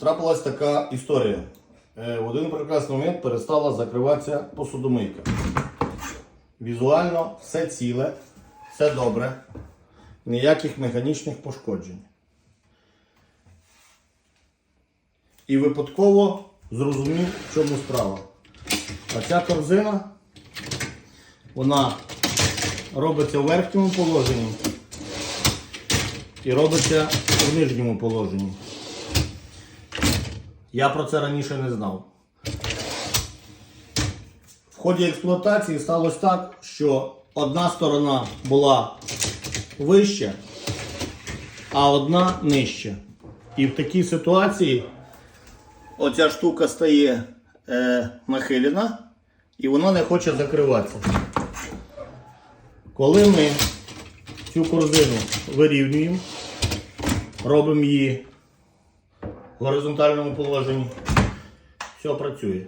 Трапилась така історія. Е, В один прекрасний момент перестала закриватися посудомийка. Візуально все ціле, все добре, ніяких механічних пошкоджень. І випадково зрозумів, в чому справа. А ця корзина, вона робиться в верхньому положенні і робиться в нижньому положенні. Я про це раніше не знав. В ході експлуатації сталося так, що одна сторона була вища, а одна нижча. І в такій ситуації оця штука стає е, нахилена і вона не хоче закриватися. Коли ми цю корзину вирівнюємо, робимо її горизонтальному положенні, все працює.